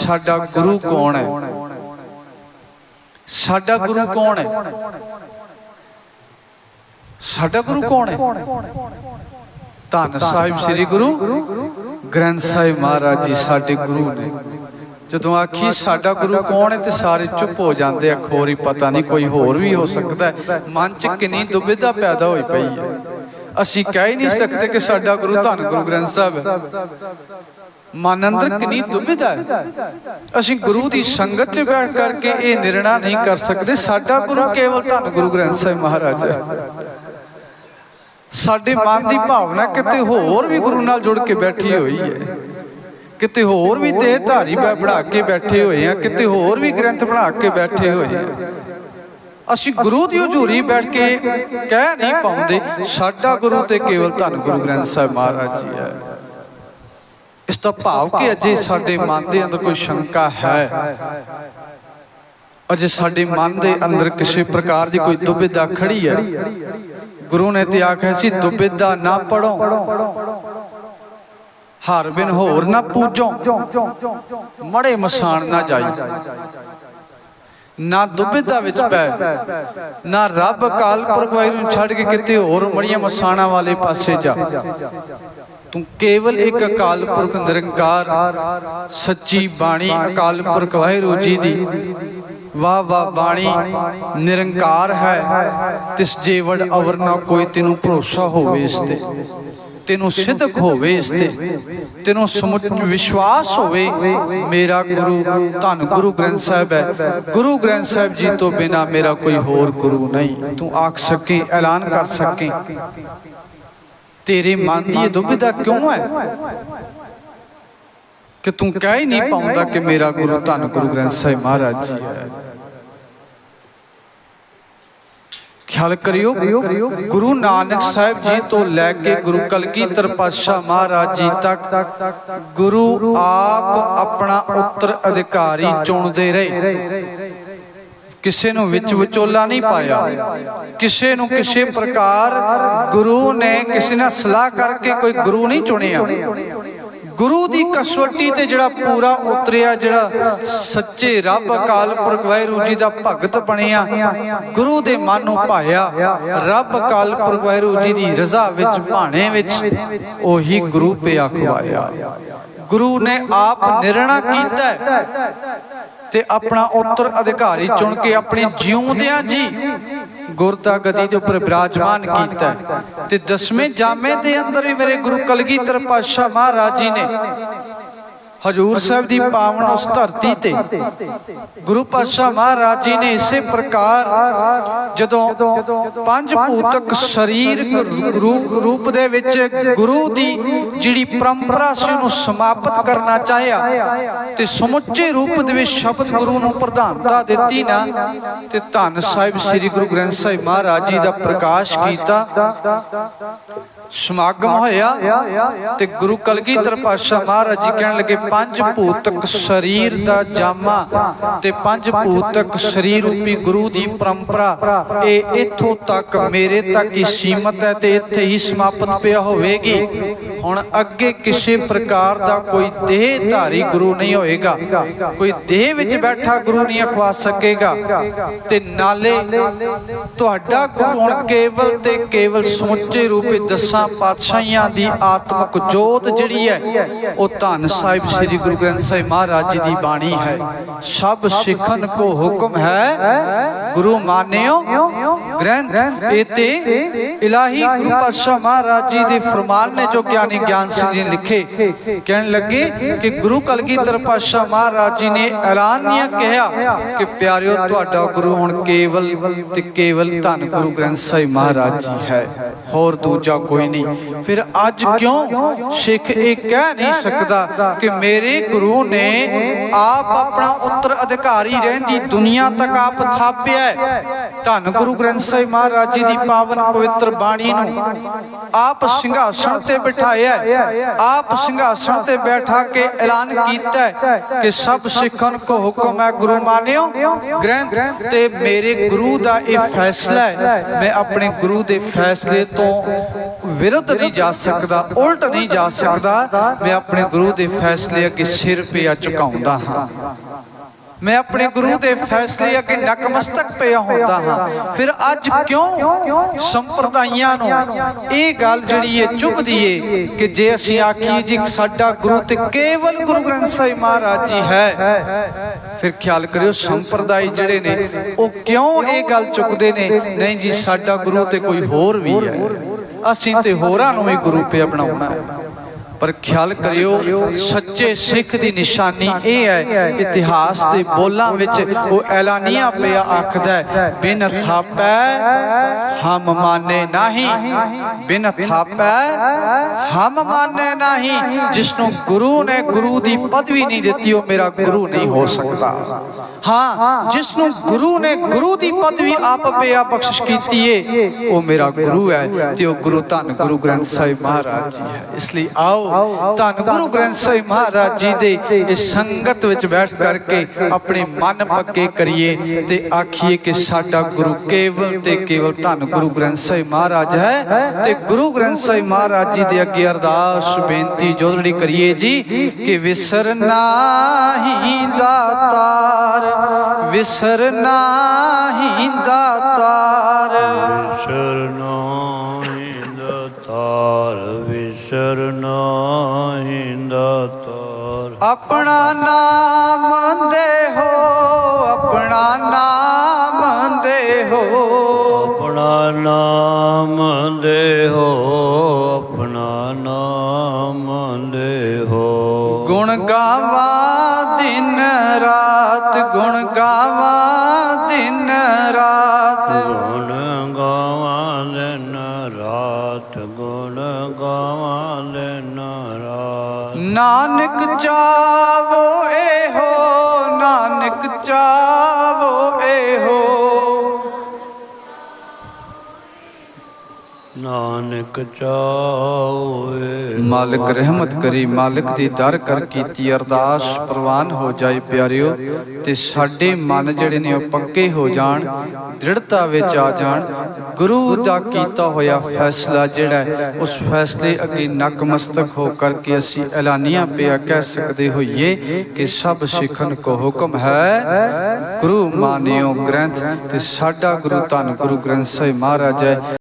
ਸਾਡਾ ਗੁਰੂ ਕੌਣ ਹੈ? ਸਾਡਾ ਗੁਰੂ ਕੌਣ ਹੈ? ਸਾਡਾ ਗੁਰੂ ਕੌਣ ਹੈ? ਧੰਨ ਸਾਹਿਬ ਸ੍ਰੀ ਗੁਰੂ ਗ੍ਰੰਥ ਸਾਹਿਬ ਮਹਾਰਾਜ ਜੀ ਸਾਡੇ ਗੁਰੂ ਨੇ। ਜਦੋਂ ਆਖੀ ਸਾਡਾ ਗੁਰੂ ਕੌਣ ਹੈ ਤੇ ਸਾਰੇ ਚੁੱਪ ਹੋ ਜਾਂਦੇ ਆ ਖੋਰੀ ਪਤਾ ਨਹੀਂ ਕੋਈ ਹੋਰ ਵੀ ਹੋ ਸਕਦਾ ਮਨ ਚ ਕਿੰਨੀ ਦੁਬਿਧਾ ਪੈਦਾ ਹੋਈ ਪਈ ਹੈ। ਅਸੀਂ ਕਹਿ ਹੀ ਨਹੀਂ ਸਕਦੇ ਕਿ ਸਾਡਾ ਗੁਰੂ ਧੰਨ ਗੁਰੂ ਗ੍ਰੰਥ ਸਾਹਿਬ ਹੈ। ਮਨ ਅੰਦਰ ਕਿੰਨੀ ਦੁਬਿਧਾ ਹੈ। ਅਸੀਂ ਗੁਰੂ ਦੀ ਸੰਗਤ 'ਚ ਬੈਠ ਕਰਕੇ ਇਹ ਨਿਰਣਾ ਨਹੀਂ ਕਰ ਸਕਦੇ। ਸਾਡਾ ਗੁਰੂ ਕੇਵਲ ਧੰਨ ਗੁਰੂ ਗ੍ਰੰਥ ਸਾਹਿਬ ਮਹਾਰਾਜ ਹੈ। ਸਾਡੇ ਮਨ ਦੀ ਭਾਵਨਾ ਕਿਤੇ ਹੋਰ ਵੀ ਗੁਰੂ ਨਾਲ ਜੁੜ ਕੇ ਬੈਠੀ ਹੋਈ ਹੈ। ਕਿਤੇ ਹੋਰ ਵੀ ਦੇਹ ਧਾਰੀ ਬੈ- ਬਣਾ ਕੇ ਬੈਠੇ ਹੋਏ ਆ ਕਿਤੇ ਹੋਰ ਵੀ ਗ੍ਰੰਥ ਬਣਾ ਕੇ ਬੈਠੇ ਹੋਏ ਆ ਅਸੀਂ ਗੁਰੂ ਦੀ ਹਜ਼ੂਰੀ ਬੈਠ ਕੇ ਕਹਿ ਨਹੀਂ ਪਾਉਂਦੇ। ਸਾਡਾ ਗੁਰੂ ਤੇ ਕੇਵਲ ਧੰਨ ਗੁਰੂ ਗ੍ਰੰਥ ਸਾਹਿਬ ਮਹਾਰਾਜ ਜੀ ਹੈ। ਦਾ ਭਾਵ ਕਿ ਅਜੇ ਸਾਡੇ ਮਨ ਦੇ ਅੰਦਰ ਕੋਈ ਸ਼ੰਕਾ ਹੈ। ਅਜੇ ਸਾਡੇ ਮਨ ਦੇ ਅੰਦਰ ਕਿਸੇ ਪ੍ਰਕਾਰ ਦੀ ਕੋਈ ਦੁਬਿਧਾ ਖੜੀ ਹੈ। ਗੁਰੂ ਨੇ ਤੇ ਆਖਿਆ ਸੀ ਦੁਬਿਧਾ ਨਾ ਪੜੋ ਹਰ ਬਿਨ ਹੋਰ ਨਾ ਪੂਜੋ। ਮੜੇ ਮਸਾਨ ਨਾ ਜਾਈ। ਨਾ ਦੁਬਿਧਾ ਵਿੱਚ ਪੈ। ਨਾ ਰੱਬ ਅਕਾਲ ਪੁਰਖ ਵਾਹਿਗੁਰੂ ਨੂੰ ਛੱਡ ਕੇ ਕਿਤੇ ਹੋਰ ਮੜੀਆਂ ਮਸਾਣਾ ਵਾਲੇ ਪਾਸੇ ਜਾ। ਤੂੰ ਕੇਵਲ ਇੱਕ ਅਕਾਲ ਪੁਰਖ ਨਿਰੰਕਾਰ ਸੱਚੀ ਬਾਣੀ ਅਕਾਲ ਪੁਰਖ ਵਾਹਿਗੁਰੂ ਜੀ ਦੀ। ਵਾਹ ਵਾਹ ਬਾਣੀ ਨਿਰੰਕਾਰ ਹੈ। ਤਿਸ ਜੀਵੜ ਅਵਰ ਨਾ ਕੋਈ ਤੈਨੂੰ ਭਰੋਸਾ ਹੋਵੇ ਇਸ ਤੇ। ਤੈਨੂੰ ਸਿੱਧਕ ਹੋਵੇ ਇਸ ਤੇ। ਤੈਨੂੰ ਸਮੁੱਚ ਵਿਸ਼ਵਾਸ ਹੋਵੇ। ਮੇਰਾ ਗੁਰੂ ਧੰਨ ਗੁਰੂ ਗ੍ਰੰਥ ਸਾਹਿਬ ਹੈ। ਗੁਰੂ ਗ੍ਰੰਥ ਸਾਹਿਬ ਜੀ ਤੋਂ ਬਿਨਾ ਮੇਰਾ ਕੋਈ ਹੋਰ ਗੁਰੂ ਨਹੀਂ। ਤੂੰ ਆਖ ਸਕੇ ਐਲਾਨ ਕਰ ਸਕੇ। ਤੇਰੇ ਮਨ ਦੀ ਇਹ ਦੁਬਿਧਾ ਕਿਉਂ ਹੈ? ਕਿ ਤੂੰ ਕਹਿ ਹੀ ਨਹੀਂ ਪਾਉਂਦਾ ਕਿ ਮੇਰਾ ਗੁਰੂ ਧੰਨ ਗੁਰੂ ਗ੍ਰੰਥ ਸਾਹਿਬ ਮਹਾਰਾਜ ਜੀ ਹੈ। ਖਿਆਲ ਕਰਿਓ ਗੁਰੂ ਨਾਨਕ ਸਾਹਿਬ ਜੀ ਤੋਂ ਲੈ ਕੇ ਗੁਰੂ ਕਲਗੀਧਰ ਪਾਤਸ਼ਾਹ ਮਹਾਰਾਜ ਜੀ ਤੱਕ ਗੁਰੂ ਆਪ ਆਪਣਾ ਉੱਤਰ ਅਧਿਕਾਰੀ ਚੁਣਦੇ ਰਹੇ। ਕਿਸੇ ਨੂੰ ਵਿੱਚ ਵਿਚੋਲਾ ਨਹੀਂ ਪਾਇਆ। ਕਿਸੇ ਨੂੰ ਕਿਸੇ ਪ੍ਰਕਾਰ ਗੁਰੂ ਨੇ ਕਿਸੇ ਨਾਲ ਸਲਾਹ ਕਰਕੇ ਕੋਈ ਗੁਰੂ ਨਹੀਂ ਚੁਣਿਆ। ਗੁਰੂ ਦੀ ਕਸਵੱਟੀ ਤੇ ਜਿਹੜਾ ਪੂਰਾ ਉਤਰਿਆ ਜਿਹੜਾ ਸੱਚੇ ਰੱਬ ਅਕਾਲ ਪੁਰਖ ਵਾਹਿਗੁਰੂ ਜੀ ਦਾ ਭਗਤ ਬਣਿਆ। ਗੁਰੂ ਦੇ ਮਨ ਨੂੰ ਭਾਇਆ ਰੱਬ ਅਕਾਲ ਪੁਰਖ ਵਾਹਿਗੁਰੂ ਜੀ ਦੀ ਰਜ਼ਾ ਵਿੱਚ ਭਾਣੇ ਵਿੱਚ ਉਹੀ ਗੁਰੂ ਪਿਆ ਖਵਾਇਆ। ਗੁਰੂ ਨੇ ਆਪ ਨਿਰਣਾ ਕੀਤਾ। ਤੇ ਆਪਣਾ ਉੱਤਰ ਅਧਿਕਾਰੀ ਚੁਣ ਕੇ ਆਪਣੇ ਜਿਉਂਦਿਆਂ ਜੀ ਗੁਰਤਾ ਗਦੀ ਦੇ ਉੱਪਰ ਬਿਰਾਜਮਾਨ ਕੀਤਾ ਤੇ ਦਸਵੇਂ ਜਾਮੇ ਦੇ ਅੰਦਰ ਵੀ ਮੇਰੇ ਗੁਰੂ ਕਲਗੀਧਰ ਪਾਤਸ਼ਾਹ ਮਹਾਰਾਜ ਜੀ ਨੇ ਹਜੂਰ ਸਾਹਿਬ ਦੀ ਪਾਵਨ ਉਸ ਧਰਤੀ ਤੇ। ਗੁਰੂ ਪਾਤਸ਼ਾਹ ਮਹਾਰਾਜ ਜੀ ਨੇ ਇਸੇ ਪ੍ਰਕਾਰ ਜਦੋਂ ਪੰਜ ਭੂਤਕ ਸਰੀਰ ਰੂਪ ਦੇ ਵਿੱਚ ਗੁਰੂ ਦੀ ਜਿਹੜੀ ਪਰੰਪਰਾ ਸੀ ਉਹਨੂੰ ਸਮਾਪਤ ਕਰਨਾ ਚਾਹਿਆ ਤੇ ਸਮੁੱਚੇ ਰੂਪ ਦੇ ਵਿੱਚ ਸ਼ਬਦ ਗੁਰੂ ਨੂੰ ਪ੍ਰਧਾਨਤਾ ਦਿੱਤੀ ਨਾ ਤੇ ਧੰਨ ਸਾਹਿਬ ਸ੍ਰੀ ਗੁਰੂ ਗ੍ਰੰਥ ਸਾਹਿਬ ਮਹਾਰਾਜ ਜੀ ਦਾ ਪ੍ਰਕਾਸ਼ ਕੀਤਾ। ਸਮਾਗਮ ਹੋਇਆ ਤੇ ਗੁਰੂ ਕਲਗੀਧਰ ਪਾਤਸ਼ਾਹ ਮਹਾਰਾਜ ਜੀ ਕਹਿਣ ਲੱਗੇ, ਪੰਜ ਭੂਤਕ ਸਰੀਰ ਦਾ ਜਾਮਾ ਤੇ ਪੰਜ ਭੂਤਕ ਸਰੀਰ ਰੂਪੀ ਗੁਰੂ ਦੀ ਪਰੰਪਰਾ, ਇਹ ਇੱਥੋਂ ਤੱਕ ਮੇਰੇ ਤੱਕ ਹੀ ਸੀਮਤ ਹੈ ਤੇ ਇੱਥੇ ਹੀ ਸਮਾਪਤ ਪਿਆ ਹੋਵੇਗੀ। ਹੁਣ ਅੱਗੇ ਕਿਸੇ ਪ੍ਰਕਾਰ ਦਾ ਕੋਈ ਦੇਹ ਧਾਰੀ ਗੁਰੂ ਨਹੀਂ ਹੋਏਗਾ। ਕੋਈ ਦੇਹ ਵਿੱਚ ਬੈਠਾ ਗੁਰੂ ਨਹੀਂ ਅਖਵਾ ਸਕੇਗਾ। ਤੇ ਨਾਲੇ ਤੁਹਾਡਾ ਗੁਰੂ ਹੁਣ ਕੇਵਲ ਤੇ ਕੇਵਲ ਸਮੁੱਚੇ ਰੂਪ ਦੱਸਾਂ ਦਸਾਂ ਪਾਤਸ਼ਾਹੀਆਂ ਦੀ ਆਤਮਿਕ ਜੋਤ ਜਿਹੜੀ ਹੈ, ਉਹ ਧੰਨ ਸਾਹਿਬ ਸ੍ਰੀ ਗੁਰੂ ਗ੍ਰੰਥ ਸਾਹਿਬ ਮਹਾਰਾਜ ਜੀ ਦੀ ਬਾਣੀ ਹੈ। ਸਭ ਸਿੱਖਣ ਕੋ ਹੁਕਮ ਹੈ। ਗੁਰੂ ਮਾਨਿਓ ਗ੍ਰੰਥ ਇਤੇ ਇਲਾਹੀ ਗੁਰੂ ਪਾਤਸ਼ਾਹ ਮਹਾਰਾਜ ਜੀ ਦੇ ਫਰਮਾਨ ਨੇ ਜੋ ਗਿਆਨੀ ਗਿਆਨ ਸਿੰਘ ਜੀ ਲਿਖੇ, ਕਹਿਣ ਲੱਗੇ ਕਿ ਗੁਰੂ ਕਲਗੀਧਰ ਪਾਤਸ਼ਾਹ ਮਹਾਰਾਜ ਜੀ ਨੇ ਐਲਾਨੀਆ ਕਿਹਾ ਕਿ ਪਿਆਰਿਓ, ਤੁਹਾਡਾ ਗੁਰੂ ਹੁਣ ਕੇਵਲ ਤੇ ਕੇਵਲ ਧੰਨ ਗੁਰੂ ਗ੍ਰੰਥ ਸਾਹਿਬ ਮਹਾਰਾਜ ਜੀ ਹੈ, ਹੋਰ ਦੂਜਾ ਕੋਈ ਨਹੀਂ। ਫਿਰ ਅੱਜ ਕਿਉਂ ਸਿੱਖ ਇਹ ਕਹਿ ਨਹੀਂ ਸਕਦਾ ਕਿ ਮੇਰੇ ਗੁਰੂ ਨੇ ਆਪ ਆਪਣਾ ਉੱਤਰ ਅਧਿਕਾਰੀ ਰਹਿੰਦੀ ਦੁਨੀਆ ਤੱਕ ਆਪ ਥਾਪਿਆ ਧੰਨ ਗੁਰੂ ਗ੍ਰੰਥ ਸਾਹਿਬ ਮਹਾਰਾਜ ਜੀ ਦੀ ਪਾਵਨ ਪਵਿੱਤਰ ਬਾਣੀ ਨੂੰ ਆਪ ਸਿੰਘਾਸਣ ਤੇ ਬਿਠਾਇਆ ਆਪ ਸਿੰਘਾਸਣ ਤੇ ਬੈਠਾ ਕੇ ਐਲਾਨ ਕੀਤਾ ਕਿ ਸਭ ਸਿੱਖਾਂ ਕੋ ਹੁਕਮ ਹੈ ਗੁਰੂ ਮਾਨਿਓ ਗ੍ਰੰਥ ਤੇ ਮੇਰੇ ਗੁਰੂ ਦਾ ਇਹ ਫੈਸਲਾ ਹੈ। ਮੈਂ ਆਪਣੇ ਗੁਰੂ ਦੇ ਫੈਸਲੇ ਤੋਂ ਵਿਰੁੱਧ ਨਹੀਂ ਜਾ ਸਕਦਾ, ਉਲਟ ਨਹੀਂ ਜਾ ਸਕਦਾ। ਮੈਂ ਆਪਣੇ ਗੁਰੂ ਦੇ ਫੈਸਲੇ ਅੱਗੇ ਸਿਰ ਪਿਆ ਝੁਕਾਉਂਦਾ ਹਾਂ। ਮੈਂ ਆਪਣੇ ਗੁਰੂ ਦੇ ਫੈਸਲੇ ਅੱਗੇ ਨਕਮਸਤਕ ਪਿਆ ਹੁੰਦਾ ਹਾਂ। ਫਿਰ ਅੱਜ ਕਿਉਂ ਸੰਪਰਦਾਇਆਂ ਨੂੰ ਇਹ ਗੱਲ ਜਿਹੜੀ ਹੈ ਚੁਭਦੀ ਏ ਕਿ ਜੇ ਅਸੀਂ ਆਖੀਏ ਜੀ ਸਾਡਾ ਗੁਰੂ ਤੇ ਕੇਵਲ ਗੁਰੂ ਗ੍ਰੰਥ ਸਾਹਿਬ ਮਹਾਰਾਜ ਜੀ ਹੈ। ਫਿਰ ਖਿਆਲ ਕਰਿਓ ਸੰਪਰਦਾਇ ਜਿਹੜੇ ਨੇ ਉਹ ਕਿਉਂ ਇਹ ਗੱਲ ਚੁੱਕਦੇ ਨੇ? ਨਹੀਂ ਜੀ ਸਾਡਾ ਗੁਰੂ ਤੇ ਕੋਈ ਹੋਰ ਵੀ ਹੈ। ਅਸੀਂ ਤੇ ਹੋਰਾਂ ਨੂੰ ਵੀ ਗੁਰੂ ਪਿਆ ਬਣਾਉਣਾ ਹੈ ਪਰ ਖਿਆਲ ਕਰਿਓ, ਸੱਚੇ ਸਿੱਖ ਦੀ ਨਿਸ਼ਾਨੀ ਇਹ ਹੈ, ਇਤਿਹਾਸ ਦੇ ਬੋਲਾਂ ਵਿੱਚ ਉਹ ਐਲਾਨੀਆਂ ਪਿਆ ਆਖਦਾ ਬਿਨ ਥਾਪੈ ਹਮ ਮਾਨੇ ਨਹੀਂ, ਬਿਨ ਥਾਪੈ ਹਮ ਮਾਨੇ ਨਹੀਂ ਜਿਸ ਨੂੰ ਗੁਰੂ ਨੇ ਗੁਰੂ ਦੀ ਪਦਵੀ ਨਹੀਂ ਦਿੱਤੀ, ਉਹ ਮੇਰਾ ਗੁਰੂ ਨਹੀਂ ਹੋ ਸਕਦਾ। ਹਾਂ ਜਿਸ ਨੂੰ ਗੁਰੂ ਨੇ ਗੁਰੂ ਦੀ ਪਦਵੀ ਆਪ ਪਿਆ ਬਖਸ਼ਿਸ਼ ਕੀਤੀ ਏ, ਉਹ ਮੇਰਾ ਗੁਰੂ ਹੈ ਤੇ ਉਹ ਗੁਰੂ ਧੰਨ ਗੁਰੂ ਗ੍ਰੰਥ ਸਾਹਿਬ ਮਹਾਰਾਜ ਜੀ ਹੈ। ਇਸ ਲਈ ਆਓ ਧੰਨ ਗੁਰੂ ਗ੍ਰੰਥ ਸਾਹਿਬ ਮਹਾਰਾਜ ਜੀ ਦੇ ਇਸ ਸੰਗਤ ਵਿੱਚ ਬੈਠ ਕਰਕੇ ਆਪਣੇ ਮਨ ਪੱਕੇ ਕਰੀਏ ਤੇ ਆਖੀਏ ਕਿ ਸਾਡਾ ਗੁਰੂ ਕੇਵਲ ਤੇ ਕੇਵਲ ਧੰਨ ਗੁਰੂ ਗ੍ਰੰਥ ਸਾਹਿਬ ਮਹਾਰਾਜ ਹੈ ਤੇ ਗੁਰੂ ਗ੍ਰੰਥ ਸਾਹਿਬ ਮਹਾਰਾਜ ਜੀ ਦੇ ਅੱਗੇ ਅਰਦਾਸ, ਬੇਨਤੀ ਜੋਦੜੀ ਕਰੀਏ ਜੀ ਕਿ ਵਿਸਰਨਾ ਹੀ ਦਾਤਾਰ ਵਿਸਰਨਾ ਹੀ ਦਾਤਾਰ ਵਿਸਰਨਾ ਤਾਰ ਵਿਸਰਨਾ ਤਾਰ। ਆਪਣਾ ਨਾਮ ਦੇ ਹੋ ਆਪਣਾ ਨਾਮ ਦੇ ਹੋ। ਆਪਣਾ ਨਾਮ ਦੇ ਹੋ ਆਪਣਾ ਨਾਮ ਦੇ ਹੋ। ਗੁਣ ਗਾਵਾਂ ਦਿਨ ਰਾਤ ਗੁਣ ਗਾਵਾਂ ਦਿਨ ਨਾਨਕ ਚਾਵੋ ਇਹੋ ਨਾਨਕ ਚਾਵੋ। ਨਾਨਕ ਚਾਉਏ ਮਾਲਕ ਰਹਿਮਤ ਕਰੀ, ਮਾਲਕ ਦੀ ਦਰ ਕਰ ਕੀਤੀ, ਅਰਦਾਸ ਪ੍ਰਵਾਨ ਹੋ ਜਾਏ ਪਿਆਰਿਓ, ਤੇ ਸਾਡੇ ਮਨ ਜਿਹੜੇ ਨੇ ਉਹ ਪੱਕੇ ਹੋ ਜਾਣ, ਦ੍ਰਿੜਤਾ ਵਿੱਚ ਆ ਜਾਣ। ਗੁਰੂ ਦਾ ਕੀਤਾ ਹੋਇਆ ਫੈਸਲਾ ਜਿਹੜਾ ਉਸ ਫੈਸਲੇ ਅੱਗੇ ਨਕਮਸਤਕ ਹੋ ਕਰਕੇ ਅਸੀਂ ਐਲਾਨੀਆਂ ਪਿਆ, ਕਹਿ ਸਕਦੇ ਹੋਈਏ ਕਿ ਸਭ ਸਿੱਖਣ ਕੋ ਹੁਕਮ ਹੈ। ਗੁਰੂ ਮਾਨਿਓ ਗ੍ਰੰਥ, ਤੇ ਸਾਡਾ ਗੁਰੂ ਧੰਨ ਗੁਰੂ ਗ੍ਰੰਥ ਸਾਹਿਬ ਮਹਾਰਾਜ ਹੈ।